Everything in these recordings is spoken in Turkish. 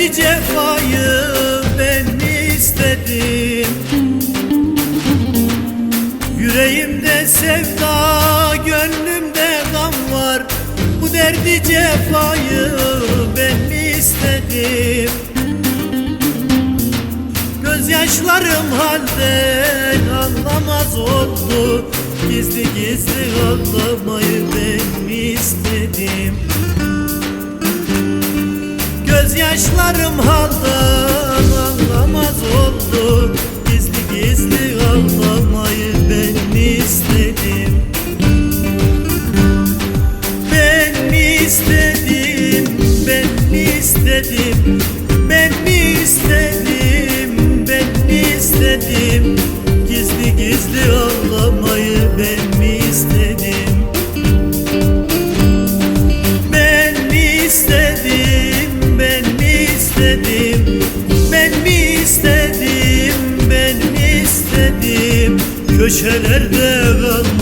derdi cefayı ben istedim. Yüreğimde sevda, gönlümde gam var. Bu derdi cefayı ben istedim. Gözyaşlarım halden anlamaz oldu. Gizli gizli ağlamayı ben istedim Gözyaşlarım haldan anlamaz oldu. Gizli gizli ağlamayı ben istedim Köşelerde kalmayı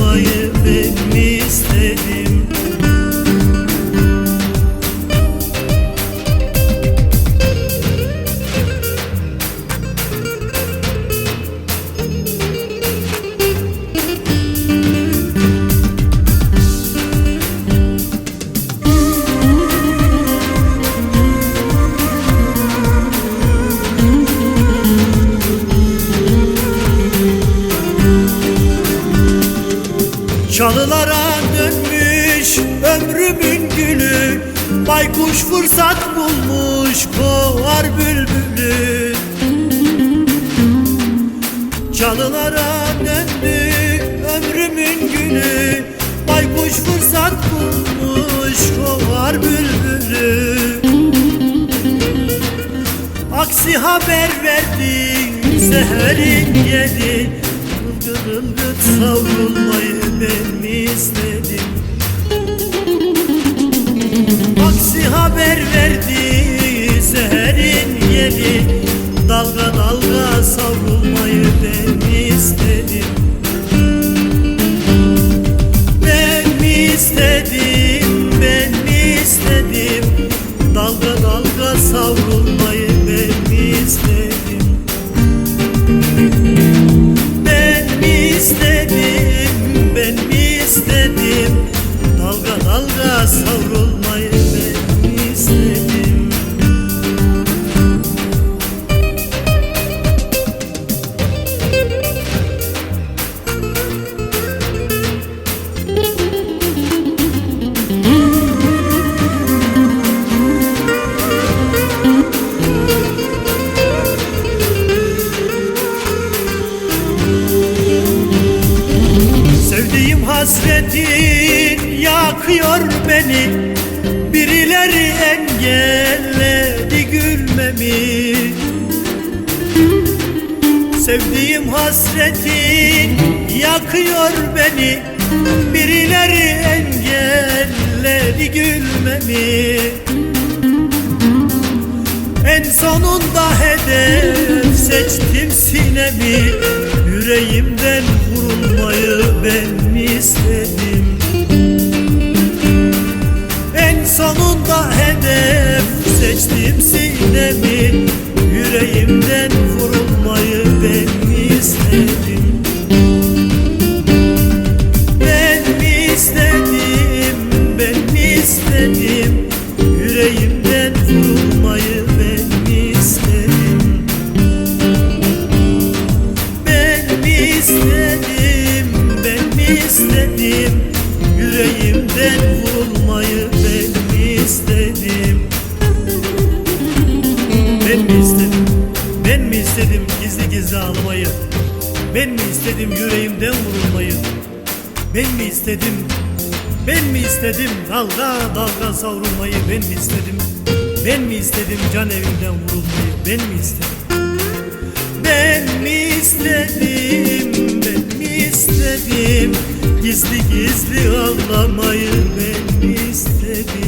Çalılara dönmüş ömrümün gülü. Baykuş fırsat bulmuş kovar bülbülü. Çalılara döndü ömrümün gülü. Baykuş fırsat bulmuş kovar bülbülü. Aksi haber verdi seherin yedi Ilgıt ılgıt savrulmayı ben mi istedim? Aksi haber verdi hasretin yakıyor beni. Birileri engelledi gülmemi. Sevdiğim hasretin yakıyor beni. Birileri engelledi gülmemi. En sonunda hedef seçtim sinemi Yüreğimden vurulmayı ben mi istedim. En sonunda hedef seçtim sinemi Yüreğimden vurulmayı istedim, ben mi istedim? Yüreğimden vurulmayı ben mi istedim? Ben mi istedim, ben mi istedim gizli gizli ağlamayı? Ben mi istedim yüreğimden vurulmayı? Ben mi istedim, ben mi istedim dalga dalga savrulmayı? Ben mi istedim, ben mi istedim can evimden vurulmayı? Ben mi istedim ben istedim, ben istedim. Gizli gizli ağlamayı ben istedim